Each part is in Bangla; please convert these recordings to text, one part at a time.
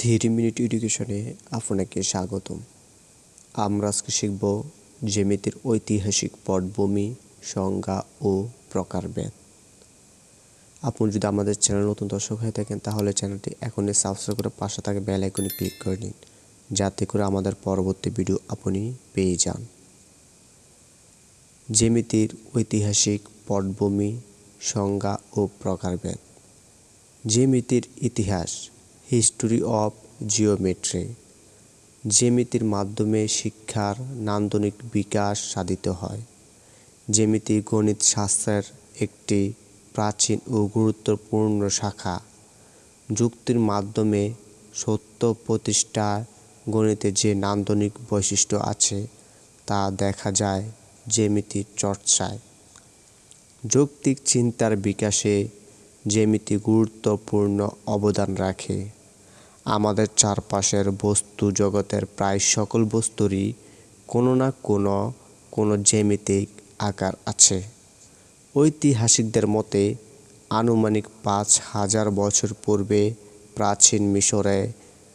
থ্রি মিনিট এডুকেশনে আপনাকে স্বাগতম। আমরা আজকে শিখব জ্যামিতির ঐতিহাসিক পটভূমি, সংজ্ঞা ও প্রকারভেদ আপনি যদি আমাদের চ্যানেল নতুন দর্শক হয়ে থাকেন, তাহলে চ্যানেলটি এখনই সাবস্ক্রাইব করে পাশে থাকা বেল আইকনে ক্লিক করে নিন, যাতে করে আমাদের পরবর্তী ভিডিও আপনি পেয়ে যান। জ্যামিতির ঐতিহাসিক পটভূমি, সংজ্ঞা ও প্রকারভেদ জ্যামিতির ইতিহাস হিস্টোরি অফ জিওমেট্রি, জ্যামিতির মাধ্যমে শিক্ষার নান্দনিক বিকাশ সাধিত হয়। জ্যামিতি গণিত শাস্ত্রের একটি প্রাচীন ও গুরুত্বপূর্ণ শাখা। যুক্তির মাধ্যমে সত্য প্রতিষ্ঠার গণিতে যে নান্দনিক বৈশিষ্ট্য আছে, তা দেখা যায় জ্যামিতির চর্চায়। যৌক্তিক চিন্তার বিকাশে জ্যামিতি গুরুত্বপূর্ণ অবদান রাখে। আমাদের চারপাশের বস্তু জগতের প্রায় সকল বস্তুরই কোনো না কোনো কোনো জ্যামিতিক আকার আছে। ঐতিহাসিকদের মতে, আনুমানিক পাঁচ হাজার বছর পূর্বে প্রাচীন মিশরে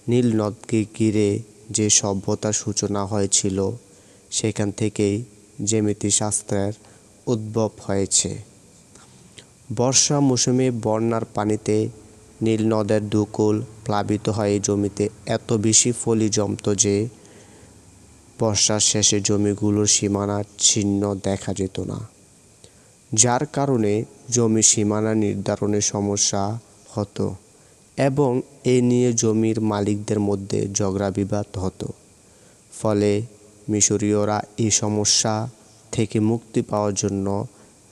নীল নদকে ঘিরে যে সভ্যতার সূচনা হয়েছিল, সেখান থেকেই জ্যামিতি শাস্ত্রের উদ্ভব হয়েছে। বর্ষা মৌসুমে বন্যার পানিতে নীল নদের দুকুল প্লাবিত হয়ে জমিতে। এত বেশি ফলি জমত যে বর্ষার শেষে জমিগুলোর সীমানা ছিন্ন দেখা যেত না। যার কারণে জমি সীমানা নির্ধারণের সমস্যা হতো এবং এ নিয়ে জমির মালিকদের মধ্যে ঝগড়া বিবাদ হতো। ফলে মিশরীয়রা এই সমস্যা থেকে মুক্তি পাওয়ার জন্য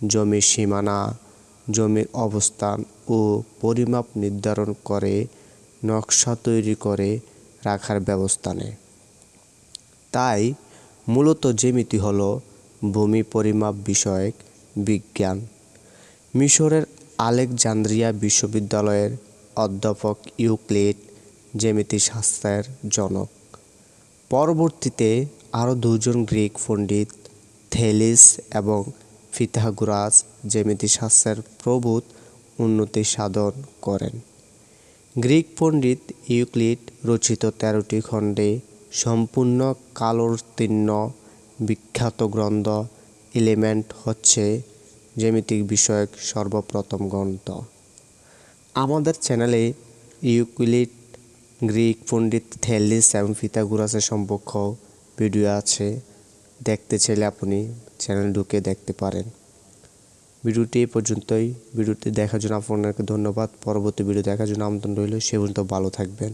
জমির সীমানা জমির অবস্থান ও পরিমাপ নির্ধারণ করে, নকশা তৈরি করে রাখার ব্যবস্থা নেয়। তাই মূলত জ্যামিতি হল ভূমি পরিমাপ বিষয়ক বিজ্ঞান। মিশরের আলেকজান্দ্রিয়া বিশ্ববিদ্যালয়ের অধ্যাপক ইউক্লিড জ্যামিতি শাস্ত্রের জনক। পরবর্তীতে আরও দুজন গ্রিক পণ্ডিত থেলিস এবং ফিথাগোরাস জ্যামিতি শাস্ত্রের প্রভূত উন্নতি সাধন করেন। গ্রিক পণ্ডিত ইউক্লিড রচিত তেরোটি খণ্ডে সম্পূর্ণ কালোত্তীর্ণ বিখ্যাত গ্রন্থ এলিমেন্ট হচ্ছে জ্যামিতিক বিষয়ক সর্বপ্রথম গ্রন্থ। আমাদের চ্যানেলে ইউক্লিড, গ্রিক পণ্ডিত থেলিস এবং ফিথাগোরাসের সম্পর্ক ভিডিও আছে। দেখতে চাইলে আপনি চ্যানেল ঢুকে দেখতে পারেন। ভিডিওটি এই পর্যন্তই। ভিডিওটি দেখার জন্য আপনাকে ধন্যবাদ। পরবর্তী ভিডিও দেখার জন্য আমন্ত্রণ রইল। সে পর্যন্ত ভালো থাকবেন।